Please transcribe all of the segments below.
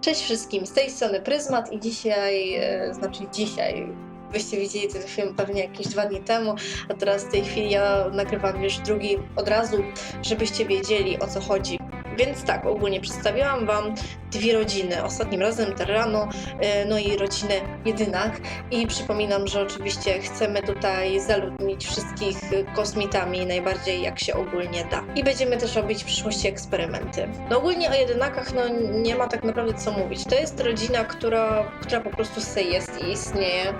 Cześć wszystkim, z tej strony Pryzmat i dzisiaj, e, znaczy dzisiaj, wyście widzieli ten film pewnie jakieś dwa dni temu, a teraz w tej chwili ja nagrywam już drugi od razu, żebyście wiedzieli o co chodzi. Więc tak, ogólnie przedstawiłam Wam dwie rodziny. Ostatnim razem Terrano, e, no i rodzinę Jedynak. I przypominam, że oczywiście chcemy tutaj zaludnić wszystkich kosmitami najbardziej jak się ogólnie da. I będziemy też robić w przyszłości eksperymenty. No ogólnie o Jedynakach no nie ma tak naprawdę co mówić. To jest rodzina, która, która po prostu se jest i istnieje.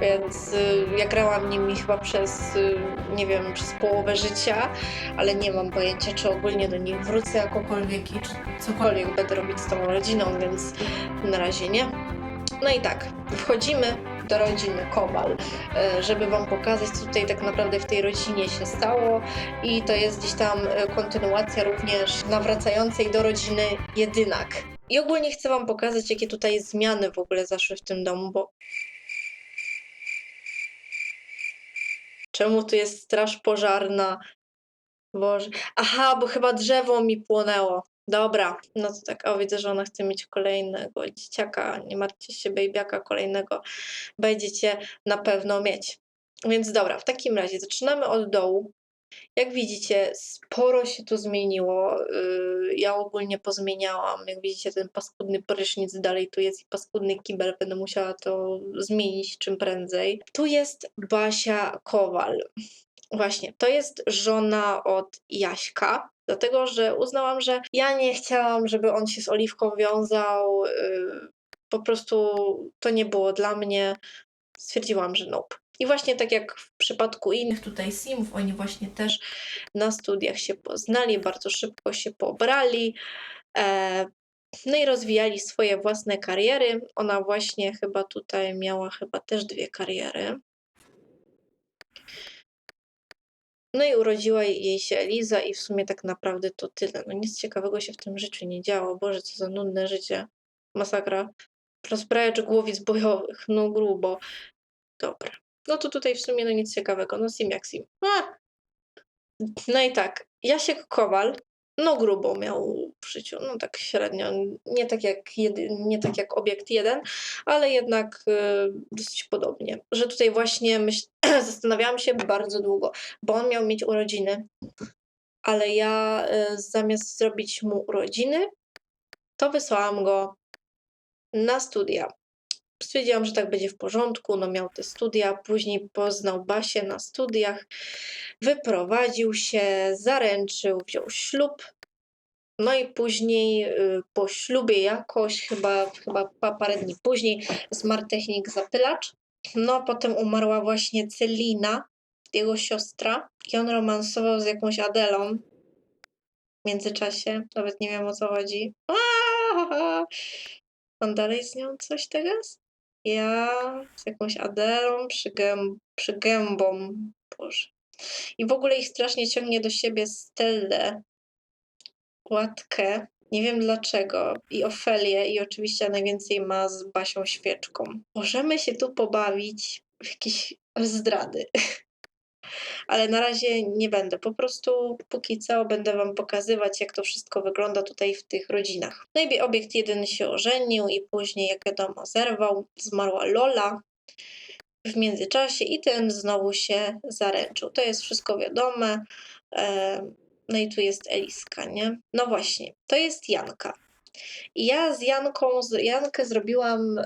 Więc y, ja grałam nimi chyba przez, y, nie wiem, przez połowę życia, ale nie mam pojęcia, czy ogólnie do nich wrócę jakokolwiek i czy cokolwiek będę robić z tą rodziną, więc na razie nie. No i tak, wchodzimy do rodziny Kowal, e, żeby Wam pokazać, co tutaj tak naprawdę w tej rodzinie się stało i to jest gdzieś tam kontynuacja również nawracającej do rodziny Jedynak. I ogólnie chcę Wam pokazać, jakie tutaj zmiany w ogóle zaszły w tym domu, bo Czemu tu jest straż pożarna? Boże. Aha, bo chyba drzewo mi płonęło. Dobra, no to tak, o widzę, że ona chce mieć kolejnego dzieciaka. Nie martwcie się, babyaka kolejnego będziecie na pewno mieć. Więc dobra, w takim razie zaczynamy od dołu. Jak widzicie, sporo się tu zmieniło. Yy, Ja ogólnie pozmieniałam. Jak widzicie, ten paskudny prysznic dalej tu jest i paskudny kibel. Będę musiała to zmienić czym prędzej. Tu jest Basia Kowal. Właśnie, to jest żona od Jaśka. Dlatego, że uznałam, że ja nie chciałam, żeby on się z Oliwką wiązał. Yy, Po prostu to nie było dla mnie. Stwierdziłam, że nope. I właśnie tak jak w przypadku innych tutaj simów, oni właśnie też na studiach się poznali, bardzo szybko się pobrali. E, no i rozwijali swoje własne kariery. Ona właśnie chyba tutaj miała chyba też dwie kariery. No i urodziła jej się Eliza i w sumie tak naprawdę to tyle. No nic ciekawego się w tym życiu nie działo. Boże, co za nudne życie. Masakra. Rozbrajacz głowic bojowych. No grubo. Dobra. No to tutaj w sumie no nic ciekawego. No sim jak sim. A! No i tak. Jasiek Kowal. No grubo miał w życiu, no tak średnio, nie tak jak, jedy, nie tak jak obiekt jeden, ale jednak y, dosyć podobnie. Że tutaj właśnie myśl, zastanawiałam się bardzo długo, bo on miał mieć urodziny, ale ja y, zamiast zrobić mu urodziny, to wysłałam go na studia. Stwierdziłam, że tak będzie w porządku, no miał te studia, później poznał Basię na studiach, wyprowadził się, zaręczył, wziął ślub, no i później y, po ślubie jakoś, chyba, chyba pa- parę dni później, zmarł technik zapylacz. No potem umarła właśnie Celina, jego siostra i on romansował z jakąś Adelą w międzyczasie, nawet nie wiem o co chodzi. Aaaa! On dalej z nią coś teraz? Ja z jakąś Adelą przygęb, przygębą. Boże. I w ogóle ich strasznie ciągnie do siebie Stellę, Łatkę. Nie wiem dlaczego. I Ofelię. I oczywiście najwięcej ma z Basią Świeczką. Możemy się tu pobawić w jakieś zdrady. Ale na razie nie będę. Po prostu póki co będę Wam pokazywać, jak to wszystko wygląda tutaj w tych rodzinach. No i obiekt jeden się ożenił i później, jak wiadomo, zerwał. Zmarła Lola w międzyczasie i ten znowu się zaręczył. To jest wszystko wiadome. Em, No i tu jest Eliska, nie? No właśnie, to jest Janka. I ja z Janką, z Jankę zrobiłam e,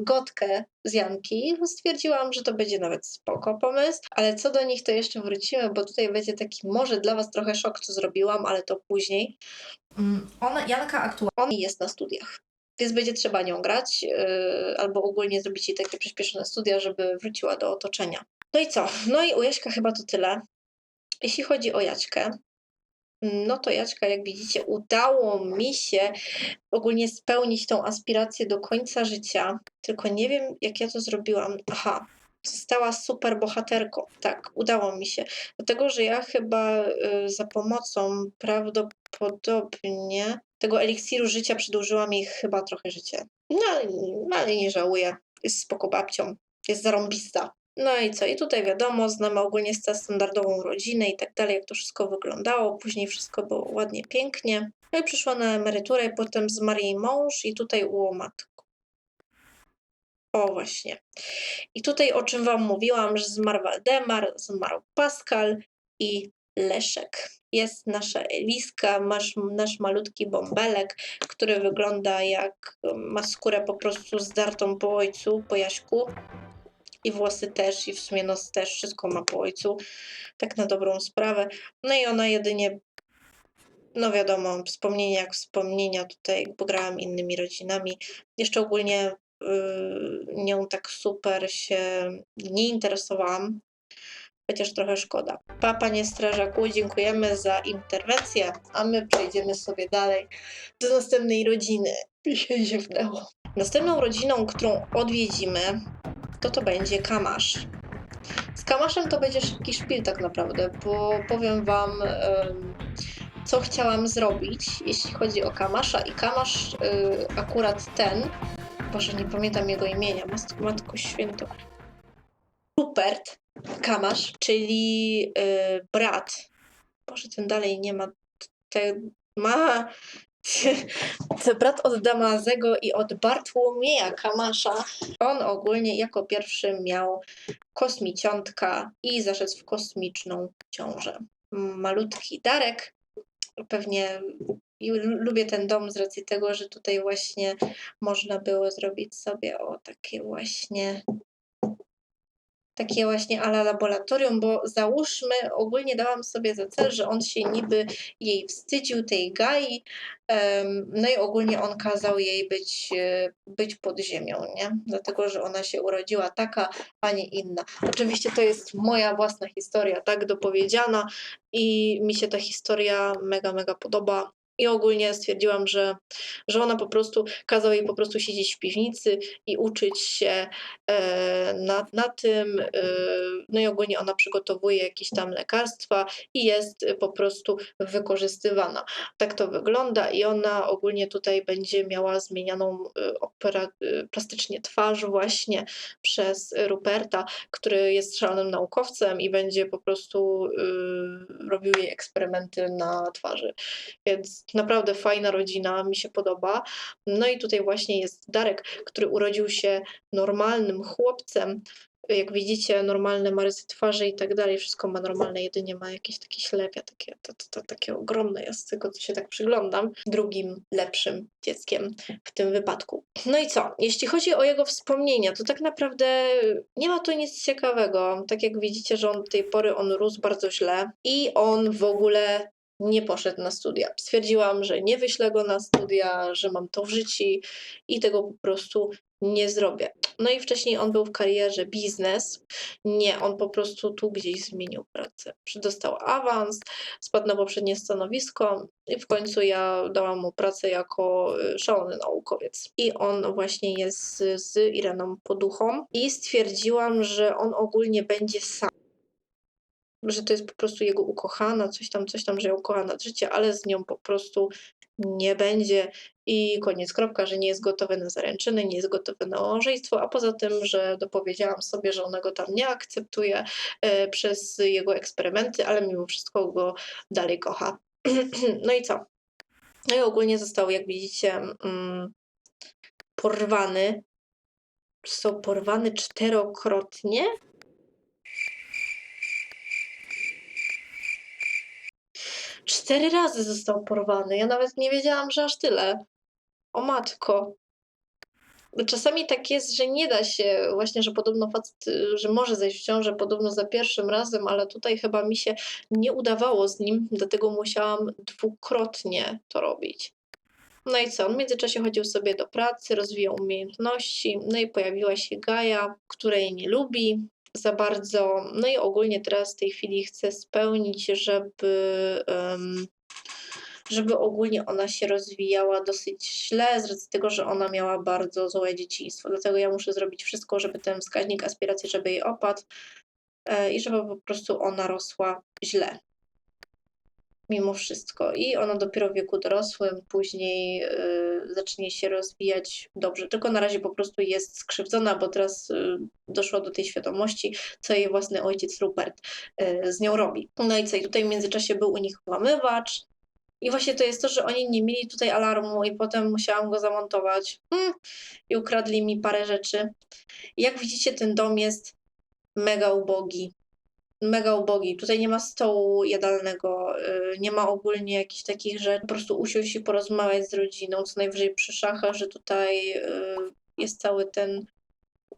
gotkę z Janki, stwierdziłam, że to będzie nawet spoko pomysł, ale co do nich to jeszcze wrócimy, bo tutaj będzie taki może dla Was trochę szok, co zrobiłam, ale to później. Mm, Ona, Janka aktualnie jest na studiach, więc będzie trzeba nią grać, yy, albo ogólnie zrobić jej takie przyspieszone studia, żeby wróciła do otoczenia. No i co? No i u Jaśka chyba to tyle. Jeśli chodzi o Jaćkę, no to Jaćka, jak widzicie, udało mi się ogólnie spełnić tą aspirację do końca życia, tylko nie wiem, jak ja to zrobiłam. Aha, została super bohaterką. Tak, udało mi się. Dlatego, że ja chyba y, za pomocą prawdopodobnie tego eliksiru życia przedłużyłam jej chyba trochę życie. No ale nie żałuję. Jest spoko babcią. Jest zarąbista. No i co? I tutaj wiadomo, znamy ogólnie sta- standardową rodzinę i tak dalej, jak to wszystko wyglądało. Później wszystko było ładnie, pięknie. No i przyszła na emeryturę, i potem zmarł jej mąż i tutaj uło matko. O właśnie. I tutaj o czym wam mówiłam, że zmarł Waldemar, zmarł Pascal i Leszek. Jest nasza Eliska, masz, nasz malutki bąbelek, który wygląda jak ma skórę po prostu zdartą po ojcu, po Jaśku. I włosy też, i w sumie nos też, wszystko ma po ojcu, tak na dobrą sprawę. No i ona jedynie, no wiadomo, wspomnienia jak wspomnienia tutaj, bo grałam innymi rodzinami. Jeszcze ogólnie yy, nią tak super się nie interesowałam, chociaż trochę szkoda. Pa, panie strażaku, dziękujemy za interwencję, a my przejdziemy sobie dalej do następnej rodziny. Mi się ziewnęło. Następną rodziną, którą odwiedzimy, to to będzie Kamasz. Z Kamaszem to będzie szybki szpil tak naprawdę, bo powiem wam, co chciałam zrobić, jeśli chodzi o Kamasza. I Kamasz y, akurat ten, Boże, nie pamiętam jego imienia, Matko Święto. Rupert Kamasz, czyli y, brat. Boże, ten dalej nie ma. Te, ma. To brat od Damazego i od Bartłomieja Kamasza. On ogólnie jako pierwszy miał kosmiciątka i zaszedł w kosmiczną ciążę. Malutki Darek, pewnie lubię ten dom z racji tego, że tutaj właśnie można było zrobić sobie o takie właśnie takie właśnie ala laboratorium, bo załóżmy, ogólnie dałam sobie za cel, że on się niby jej wstydził, tej Gai, no i ogólnie on kazał jej być, e, być pod ziemią, nie? Dlatego, że ona się urodziła taka, a nie inna. Oczywiście to jest moja własna historia, tak dopowiedziana i mi się ta historia mega, mega podoba. I ogólnie stwierdziłam, że, że ona po prostu, kazał jej po prostu siedzieć w piwnicy i uczyć się e, na, na tym. E, no i ogólnie ona przygotowuje jakieś tam lekarstwa i jest po prostu wykorzystywana. Tak to wygląda i ona ogólnie tutaj będzie miała zmienianą e, opera, e, plastycznie twarz właśnie przez Ruperta, który jest szalonym naukowcem i będzie po prostu e, robił jej eksperymenty na twarzy. Więc naprawdę fajna rodzina, mi się podoba. No i tutaj właśnie jest Darek, który urodził się normalnym chłopcem. Jak widzicie, normalne ma rysy twarzy i tak dalej, wszystko ma normalne, jedynie ma jakieś takie ślepia, takie, to, to, to, takie ogromne. Ja z tego, co się tak przyglądam, drugim lepszym dzieckiem w tym wypadku. No i co? Jeśli chodzi o jego wspomnienia, to tak naprawdę nie ma tu nic ciekawego. Tak jak widzicie, że on do tej pory on rósł bardzo źle i on w ogóle nie poszedł na studia. Stwierdziłam, że nie wyślę go na studia, że mam to w życiu i tego po prostu nie zrobię. No i wcześniej on był w karierze biznes. Nie, on po prostu tu gdzieś zmienił pracę. Dostał awans, spadł na poprzednie stanowisko i w końcu ja dałam mu pracę jako y, szalony naukowiec. I on właśnie jest z, z Ireną Poduchą i stwierdziłam, że on ogólnie będzie sam że to jest po prostu jego ukochana, coś tam, coś tam, że ją kocha nad życie, ale z nią po prostu nie będzie i koniec, kropka, że nie jest gotowy na zaręczyny, nie jest gotowy na małżeństwo, a poza tym, że dopowiedziałam sobie, że ona go tam nie akceptuje e, przez jego eksperymenty, ale mimo wszystko go dalej kocha. no i co? No i ogólnie został, jak widzicie, mm, porwany. Został porwany czterokrotnie Cztery razy został porwany. Ja nawet nie wiedziałam, że aż tyle. O matko. Czasami tak jest, że nie da się, właśnie, że podobno facet, że może zejść w ciążę podobno za pierwszym razem, ale tutaj chyba mi się nie udawało z nim, dlatego musiałam dwukrotnie to robić. No i co? On w międzyczasie chodził sobie do pracy, rozwijał umiejętności, no i pojawiła się Gaja, której nie lubi za bardzo. No i ogólnie teraz w tej chwili chce spełnić, żeby. em, żeby ogólnie ona się rozwijała dosyć źle, z racji tego, że ona miała bardzo złe dzieciństwo. Dlatego ja muszę zrobić wszystko, żeby ten wskaźnik aspiracji, żeby jej opadł e, i żeby po prostu ona rosła źle. Mimo wszystko. I ona dopiero w wieku dorosłym później y, zacznie się rozwijać dobrze. Tylko na razie po prostu jest skrzywdzona, bo teraz y, do tej świadomości, co jej własny ojciec Rupert y, z nią robi. No i co? I tutaj w międzyczasie był u nich włamywacz, I właśnie to jest to, że oni nie mieli tutaj alarmu i potem musiałam go zamontować. Mm. I ukradli mi parę rzeczy. I jak widzicie, ten dom jest mega ubogi. Mega ubogi. Tutaj nie ma stołu jadalnego, y, nie ma ogólnie jakichś takich rzeczy. Po prostu usiąść i porozmawiać z rodziną, co najwyżej przy szachach, że tutaj y, jest cały ten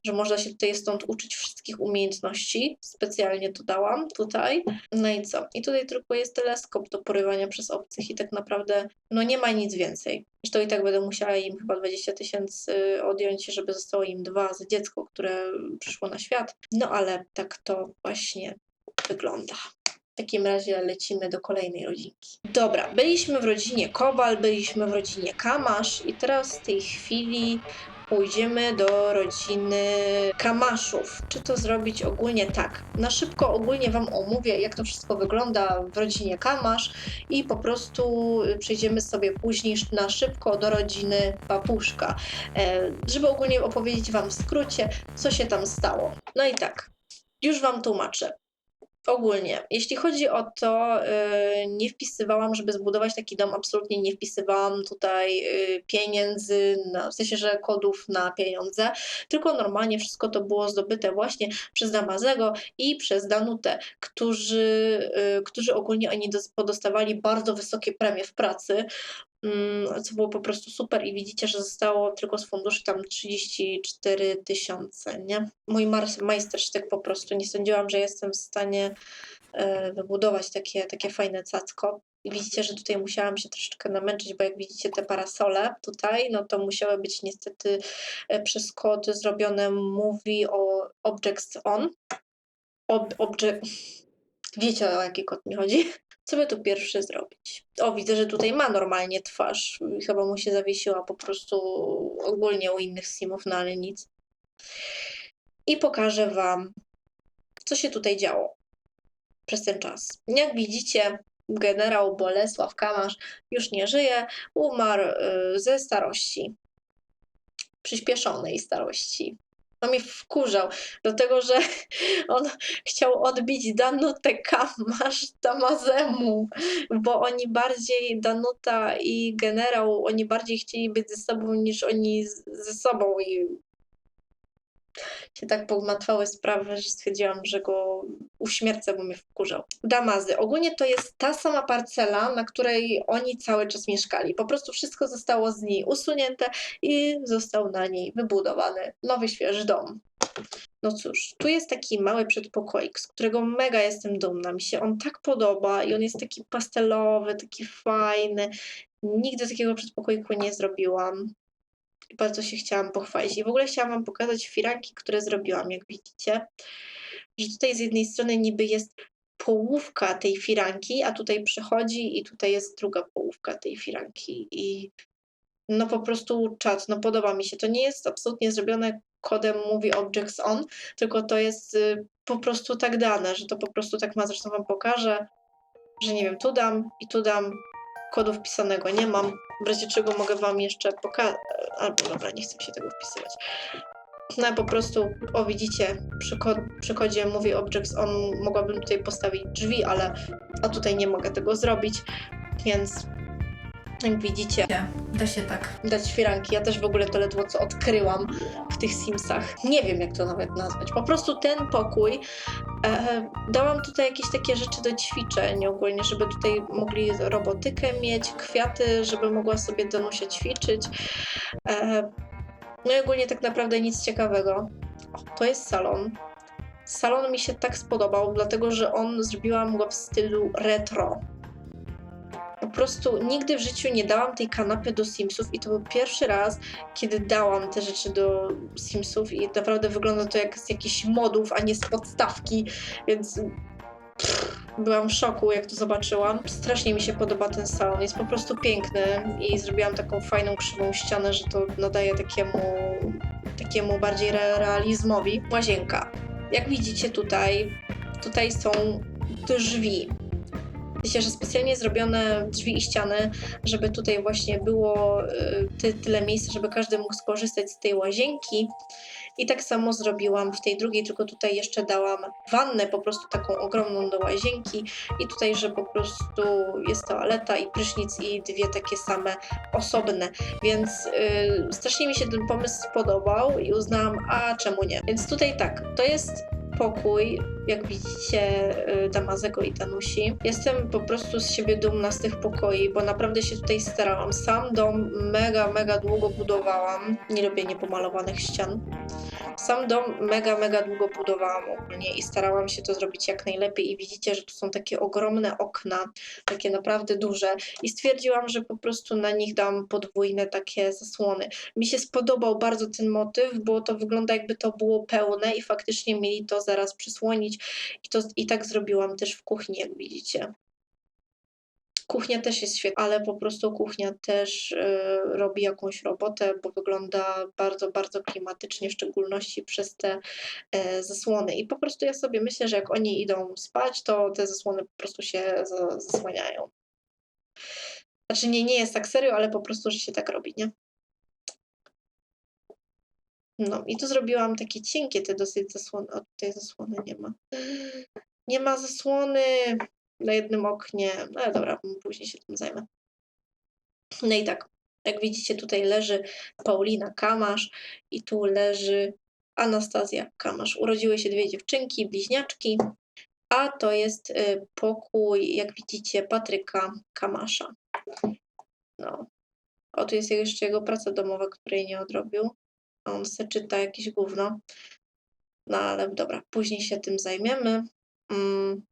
że można się tutaj stąd uczyć wszystkich umiejętności. Specjalnie to dałam tutaj. No i co? I tutaj tylko jest teleskop do porywania przez obcych i tak naprawdę no nie ma nic więcej. Zresztą i tak będę musiała im chyba 20 tysięcy odjąć, żeby zostało im dwa za dziecko, które przyszło na świat. No ale tak to właśnie wygląda. W takim razie lecimy do kolejnej rodzinki. Dobra, byliśmy w rodzinie Kowal, byliśmy w rodzinie Kamasz i teraz w tej chwili pójdziemy do rodziny Kamaszów. Czy to zrobić ogólnie tak? Na szybko ogólnie Wam omówię, jak to wszystko wygląda w rodzinie Kamasz i po prostu y, przejdziemy sobie później na szybko do rodziny Papuszka, e, żeby ogólnie opowiedzieć Wam w skrócie, co się tam stało. No i tak, już Wam tłumaczę. Ogólnie, jeśli chodzi o to, yy, nie wpisywałam, żeby zbudować taki dom, absolutnie nie wpisywałam tutaj yy, pieniędzy, na, w sensie, że kodów na pieniądze, tylko normalnie wszystko to było zdobyte właśnie przez Damazego i przez Danutę, którzy, yy, którzy ogólnie oni dos- podostawali bardzo wysokie premie w pracy, co było po prostu super i widzicie, że zostało tylko z funduszy tam 34 tysiące, nie? Mój majstersztyk po prostu, nie sądziłam, że jestem w stanie e, wybudować takie, takie fajne cacko. I widzicie, że tutaj musiałam się troszeczkę namęczyć, bo jak widzicie te parasole tutaj, no to musiały być niestety e, przez kod zrobione mówi o objects on. Ob, object... Wiecie o jaki kod mi chodzi? Co by tu pierwszy zrobić? O, widzę, że tutaj ma normalnie twarz. Chyba mu się zawiesiła po prostu ogólnie u innych simów, no ale nic. I pokażę Wam, co się tutaj działo przez ten czas. Jak widzicie, generał Bolesław Kamasz już nie żyje, umarł y, ze starości, przyspieszonej starości. On mnie wkurzał, dlatego że on chciał odbić Danutę Kamasz Tamazemu, bo oni bardziej, Danuta i generał, oni bardziej chcieli być ze sobą niż oni ze sobą i się tak pogmatwały sprawy, że stwierdziłam, że go uśmiercę, bo mnie wkurzał. Damazy. Ogólnie to jest ta sama parcela, na której oni cały czas mieszkali. Po prostu wszystko zostało z niej usunięte i został na niej wybudowany nowy, świeży dom. No cóż, tu jest taki mały przedpokoik, z którego mega jestem dumna. Mi się on tak podoba i on jest taki pastelowy, taki fajny. Nigdy takiego przedpokoiku nie zrobiłam. I bardzo się chciałam pochwalić. I w ogóle chciałam Wam pokazać firanki, które zrobiłam, jak widzicie. Że tutaj z jednej strony niby jest połówka tej firanki, a tutaj przychodzi i tutaj jest druga połówka tej firanki. I no po prostu czat, no podoba mi się. To nie jest absolutnie zrobione kodem Movie Objects On, tylko to jest y, po prostu tak dane, że to po prostu tak ma. Zresztą Wam pokażę, że nie wiem, tu dam i tu dam. Kodu wpisanego nie mam. W razie czego mogę Wam jeszcze pokazać. Albo dobra, nie chcę się tego wpisywać. No po prostu, o widzicie, przy, ko- przy kodzie Movie Objects On mogłabym tutaj postawić drzwi, ale a tutaj nie mogę tego zrobić, więc jak widzicie, Da się tak. dać firanki. Ja też w ogóle to ledwo co odkryłam w tych Simsach. Nie wiem, jak to nawet nazwać. Po prostu ten pokój. E, dałam tutaj jakieś takie rzeczy do ćwiczeń ogólnie, żeby tutaj mogli robotykę mieć, kwiaty, żeby mogła sobie Danusia ćwiczyć. E, no i ogólnie tak naprawdę nic ciekawego. O, to jest salon. Salon mi się tak spodobał, dlatego że on zrobiłam go w stylu retro. Po prostu nigdy w życiu nie dałam tej kanapy do Simsów i to był pierwszy raz, kiedy dałam te rzeczy do Simsów i naprawdę wygląda to jak z jakichś modów, a nie z podstawki, więc pff, byłam w szoku, jak to zobaczyłam. Strasznie mi się podoba ten salon, jest po prostu piękny i zrobiłam taką fajną krzywą ścianę, że to nadaje takiemu, takiemu bardziej re- realizmowi. Łazienka. Jak widzicie tutaj, tutaj są drzwi. Wiecie, że specjalnie zrobione drzwi i ściany, żeby tutaj właśnie było y, ty, tyle miejsca, żeby każdy mógł skorzystać z tej łazienki. I tak samo zrobiłam w tej drugiej, tylko tutaj jeszcze dałam wannę, po prostu taką ogromną do łazienki. I tutaj, że po prostu jest toaleta i prysznic i dwie takie same osobne. Więc y, strasznie mi się ten pomysł spodobał i uznałam, a czemu nie? Więc tutaj tak, to jest pokój, jak widzicie, y, Damazego i Danusi. Jestem po prostu z siebie dumna z tych pokoi, bo naprawdę się tutaj starałam. Sam dom mega, mega długo budowałam. Nie lubię niepomalowanych ścian. Sam dom mega, mega długo budowałam ogólnie i starałam się to zrobić jak najlepiej i widzicie, że tu są takie ogromne okna, takie naprawdę duże i stwierdziłam, że po prostu na nich dam podwójne takie zasłony. Mi się spodobał bardzo ten motyw, bo to wygląda jakby to było pełne i faktycznie mieli to zaraz przysłonić i, to, i tak zrobiłam też w kuchni, jak widzicie. Kuchnia też jest świetna, ale po prostu kuchnia też y, robi jakąś robotę, bo wygląda bardzo, bardzo klimatycznie, w szczególności przez te e, zasłony. I po prostu ja sobie myślę, że jak oni idą spać, to te zasłony po prostu się za, zasłaniają. Znaczy nie, nie jest tak serio, ale po prostu, że się tak robi, nie? No i tu zrobiłam takie cienkie te dosyć zasłony. O, tutaj zasłony nie ma. Nie ma zasłony na jednym oknie. No ale dobra, później się tym zajmę. No i tak, jak widzicie, tutaj leży Paulina Kamasz i tu leży Anastazja Kamasz. Urodziły się dwie dziewczynki, bliźniaczki, a to jest y, pokój, jak widzicie, Patryka Kamasza. No. O, tu jest jeszcze jego praca domowa, której nie odrobił. On se czyta jakieś gówno. No ale dobra, później się tym zajmiemy. Mm.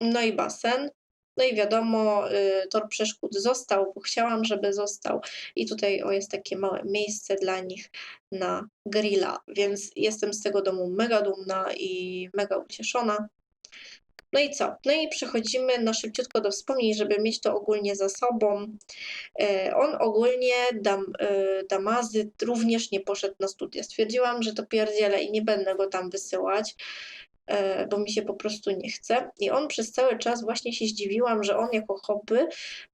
No i basen. No i wiadomo, y, tor przeszkód został, bo chciałam, żeby został. I tutaj o, jest takie małe miejsce dla nich na grilla, więc jestem z tego domu mega dumna i mega ucieszona. No i co? No i przechodzimy na szybciutko do wspomnień, żeby mieć to ogólnie za sobą. E, On ogólnie, Dam, e, Damazy, również nie poszedł na studia. Stwierdziłam, że to pierdzielę i nie będę go tam wysyłać, e, bo mi się po prostu nie chce. I on przez cały czas właśnie się zdziwiłam, że on jako hobby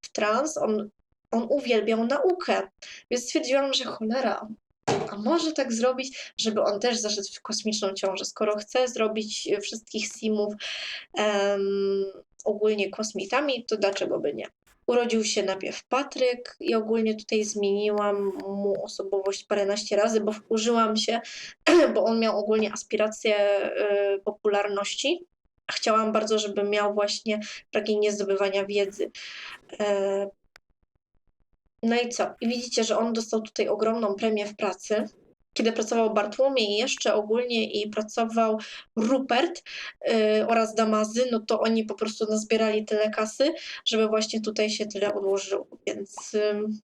w trans, on, on uwielbiał naukę. Więc stwierdziłam, że cholera, a może tak zrobić, żeby on też zaszedł w kosmiczną ciążę. Skoro chce zrobić wszystkich simów em, ogólnie kosmitami, to dlaczego by nie? Urodził się najpierw Patryk i ogólnie tutaj zmieniłam mu osobowość paręnaście razy, bo wkurzyłam się, bo on miał ogólnie aspiracje y, popularności. Chciałam bardzo, żeby miał właśnie pragnienie zdobywania wiedzy. E, no i co? I widzicie, że on dostał tutaj ogromną premię w pracy. Kiedy pracował Bartłomiej jeszcze ogólnie i pracował Rupert yy, oraz Damazy, no to oni po prostu nazbierali tyle kasy, żeby właśnie tutaj się tyle odłożyło. Więc ym,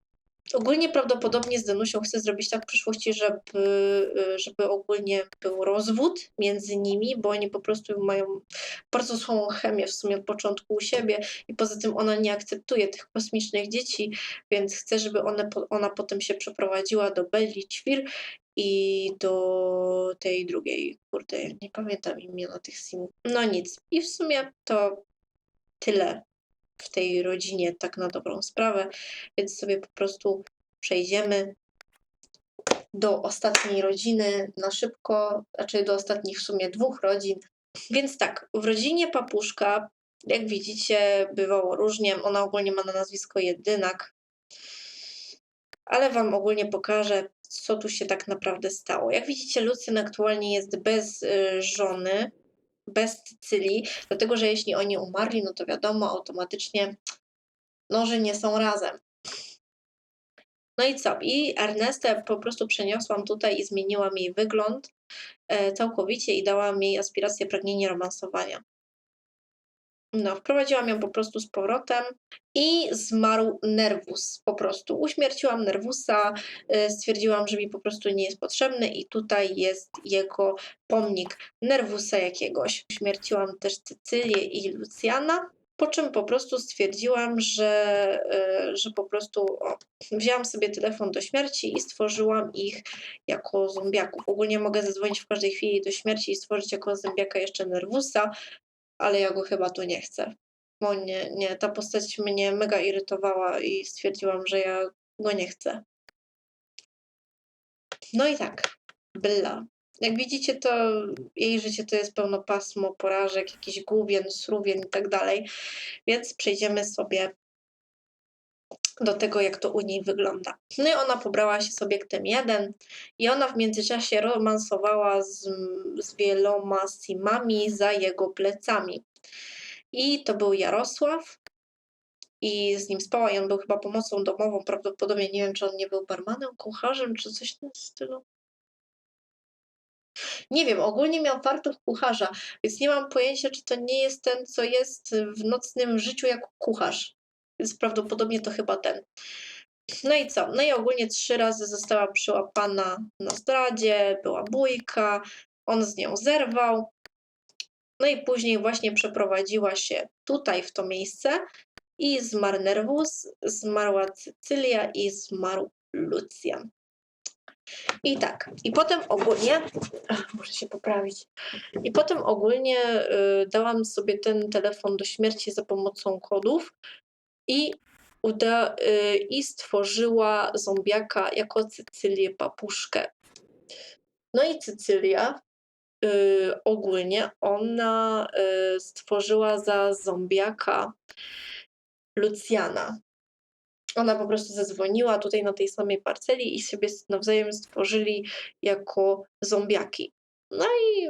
ogólnie prawdopodobnie z Danusią chcę zrobić tak w przyszłości, żeby, żeby ogólnie był rozwód między nimi, bo oni po prostu mają bardzo słabą chemię w sumie od początku u siebie i poza tym ona nie akceptuje tych kosmicznych dzieci, więc chcę, żeby one, ona potem się przeprowadziła do Belli Ćwir i do tej drugiej, kurde, nie pamiętam imienia tych simów. No nic. I w sumie to tyle w tej rodzinie, tak na dobrą sprawę, więc sobie po prostu przejdziemy do ostatniej rodziny na szybko, znaczy do ostatnich w sumie dwóch rodzin. Więc tak, w rodzinie Papuszka, jak widzicie, bywało różnie. Ona ogólnie ma na nazwisko Jedynak, ale Wam ogólnie pokażę, co tu się tak naprawdę stało. Jak widzicie, Lucjan aktualnie jest bez y, żony, bez Cycylii, dlatego że jeśli oni umarli, no to wiadomo, automatycznie, no, że nie są razem. No i co? I Ernestę po prostu przeniosłam tutaj i zmieniłam jej wygląd e, całkowicie i dałam jej aspirację, pragnienie romansowania. No, wprowadziłam ją po prostu z powrotem i zmarł Nervus po prostu. Uśmierciłam Nervusa, y, stwierdziłam, że mi po prostu nie jest potrzebny i tutaj jest jego pomnik Nervusa jakiegoś. Uśmierciłam też Cecylię i Lucjana, po czym po prostu stwierdziłam, że, y, że po prostu o, wzięłam sobie telefon do śmierci i stworzyłam ich jako zombiaków. Ogólnie mogę zadzwonić w każdej chwili do śmierci i stworzyć jako zombiaka jeszcze Nervusa, ale ja go chyba tu nie chcę. O nie, nie, ta postać mnie mega irytowała i stwierdziłam, że ja go nie chcę. No i tak, Bella. Jak widzicie, to jej życie to jest pełno pasmo porażek, jakichś główien, srówien i tak dalej. Więc przejdziemy sobie do tego, jak to u niej wygląda. No i ona pobrała się z obiektem 1 i ona w międzyczasie romansowała z, z wieloma simami za jego plecami. I to był Jarosław i z nim spała i on był chyba pomocą domową, prawdopodobnie nie wiem, czy on nie był barmanem, kucharzem, czy coś w tym stylu. Nie wiem, ogólnie miał fartuch kucharza, więc nie mam pojęcia, czy to nie jest ten, co jest w nocnym życiu jako kucharz. Więc prawdopodobnie to chyba ten. No i co? No i ogólnie trzy razy została przyłapana na zdradzie, była bójka, on z nią zerwał. No i później właśnie przeprowadziła się tutaj, w to miejsce i zmarł Nerwus, zmarła Cycylia i zmarł Lucjan. I tak, i potem ogólnie, ach, muszę się poprawić, i potem ogólnie y, dałam sobie ten telefon do śmierci za pomocą kodów i, uda, y, i stworzyła zombiaka jako Cycylię Papuszkę. No i Cycylia y, ogólnie ona y, stworzyła za zombiaka Lucjana. Ona po prostu zadzwoniła tutaj na tej samej parceli i sobie nawzajem stworzyli jako zombiaki. No i,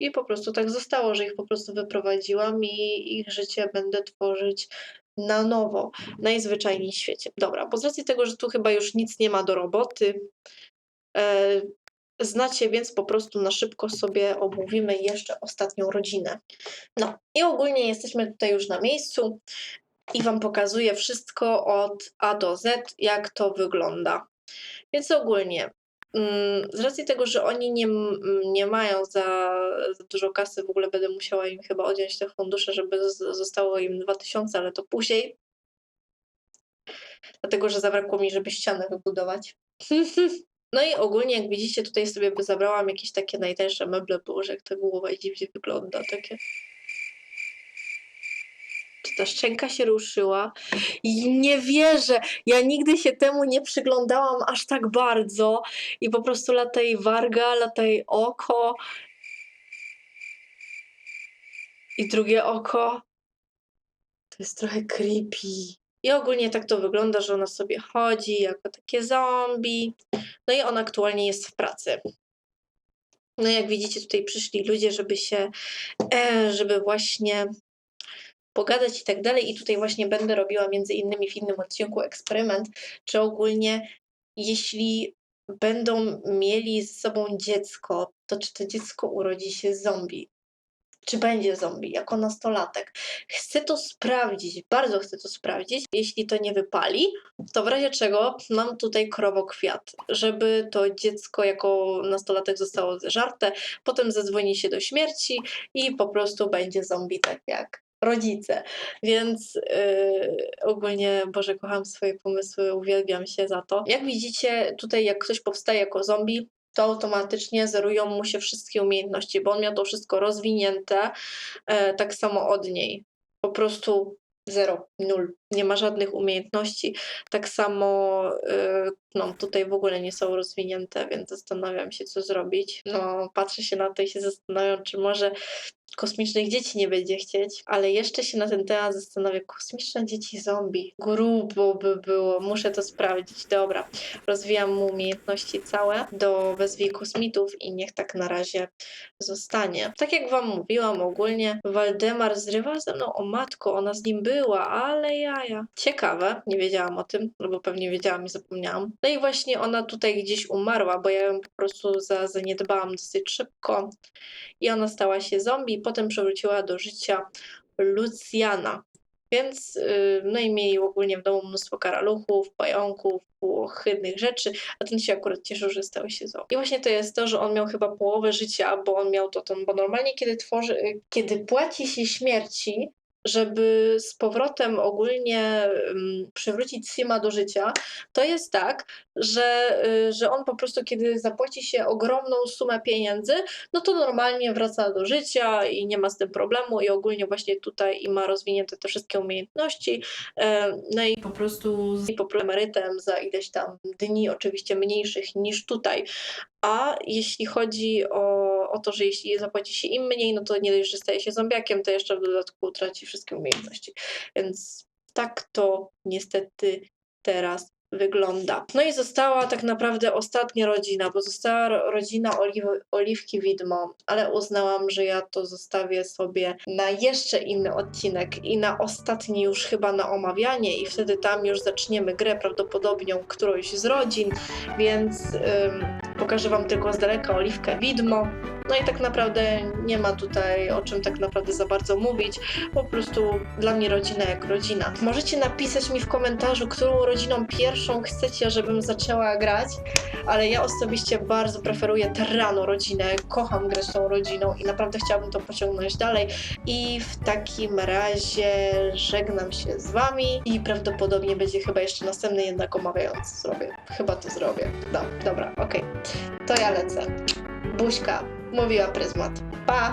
i po prostu tak zostało, że ich po prostu wyprowadziłam i ich życie będę tworzyć na nowo, najzwyczajniej w świecie. Dobra, bo z racji tego, że tu chyba już nic nie ma do roboty, e, znacie, więc po prostu na szybko sobie omówimy jeszcze ostatnią rodzinę. No i ogólnie jesteśmy tutaj już na miejscu i Wam pokazuję wszystko od A do Z, jak to wygląda. Więc ogólnie, z racji tego, że oni nie, nie mają za, za dużo kasy, w ogóle będę musiała im chyba odjąć te fundusze, żeby z- zostało im 2000, ale to później. Dlatego, że zabrakło mi, żeby ścianę wybudować. No i ogólnie, jak widzicie, tutaj sobie by zabrałam jakieś takie najtańsze meble, bo że jak ta głowa dziwnie wygląda, takie. Ta szczęka się ruszyła? I nie wierzę, ja nigdy się temu nie przyglądałam aż tak bardzo. I po prostu lata jej warga, lata jej oko. I drugie oko. To jest trochę creepy. I ogólnie tak to wygląda, że ona sobie chodzi jako takie zombie. No i ona aktualnie jest w pracy. No jak widzicie, tutaj przyszli ludzie, żeby się, e, żeby właśnie pogadać i tak dalej. I tutaj właśnie będę robiła między innymi w innym odcinku eksperyment, czy ogólnie jeśli będą mieli z sobą dziecko, to czy to dziecko urodzi się zombie? Czy będzie zombie jako nastolatek? Chcę to sprawdzić, bardzo chcę to sprawdzić. Jeśli to nie wypali, to w razie czego mam tutaj krowokwiat, żeby to dziecko jako nastolatek zostało zeżarte, potem zadzwoni się do śmierci i po prostu będzie zombie tak jak rodzice. Więc yy, ogólnie, Boże, kocham swoje pomysły, uwielbiam się za to. Jak widzicie, tutaj jak ktoś powstaje jako zombie, to automatycznie zerują mu się wszystkie umiejętności, bo on miał to wszystko rozwinięte e, tak samo od niej. Po prostu zero, nul. Nie ma żadnych umiejętności. Tak samo y, no, tutaj w ogóle nie są rozwinięte, więc zastanawiam się, co zrobić. No, patrzę się na to i się zastanawiam, czy może kosmicznych dzieci nie będzie chcieć, ale jeszcze się na ten temat zastanawiam. Kosmiczne dzieci zombie. Grubo by było, muszę to sprawdzić. Dobra, rozwijam mu umiejętności całe do wezwij kosmitów i niech tak na razie zostanie. Tak jak wam mówiłam ogólnie, Waldemar zrywa ze mną o matko, ona z nim była, ale jaja. Ciekawe, nie wiedziałam o tym, no bo pewnie wiedziałam i zapomniałam. No i właśnie ona tutaj gdzieś umarła, bo ja ją po prostu za, zaniedbałam dosyć szybko i ona stała się zombie, potem przewróciła do życia Lucjana. Więc, yy, no i mieli ogólnie w domu mnóstwo karaluchów, pająków, ohydnych rzeczy, a ten się akurat cieszył, że stał się zombie. I właśnie to jest to, że on miał chyba połowę życia, bo on miał to, ten, bo normalnie kiedy tworzy, kiedy płaci się śmierci, żeby z powrotem ogólnie przywrócić Sima do życia, to jest tak, że, y, że on po prostu, kiedy zapłaci się ogromną sumę pieniędzy, no to normalnie wraca do życia i nie ma z tym problemu i ogólnie właśnie tutaj i ma rozwinięte te wszystkie umiejętności. E, No i po prostu z po prostu emerytem za ileś tam dni, oczywiście mniejszych niż tutaj. A jeśli chodzi o, o to, że jeśli zapłaci się im mniej, no to nie dość, że staje się zombiakiem, to jeszcze w dodatku traci wszystkie umiejętności. Więc tak to niestety teraz wygląda. No i została tak naprawdę ostatnia rodzina, bo została ro- rodzina Oliw Oliwki Widmo, ale uznałam, że ja to zostawię sobie na jeszcze inny odcinek i na ostatni już chyba na omawianie i wtedy tam już zaczniemy grę prawdopodobnie którąś z rodzin, więc pokażę wam tylko z daleka Oliwkę Widmo. No i tak naprawdę nie ma tutaj o czym tak naprawdę za bardzo mówić. Po prostu dla mnie rodzina jak rodzina. Możecie napisać mi w komentarzu, którą rodziną pierwszą chcecie, żebym zaczęła grać, ale ja osobiście bardzo preferuję Terrano rodzinę. Kocham grę z tą rodziną i naprawdę chciałabym to pociągnąć dalej. I w takim razie żegnam się z wami i prawdopodobnie będzie chyba jeszcze następny jednak omawiający zrobię. Chyba to zrobię. No, dobra, okej. To ja lecę. Buźka. Mówiła Pryzmat. Pa!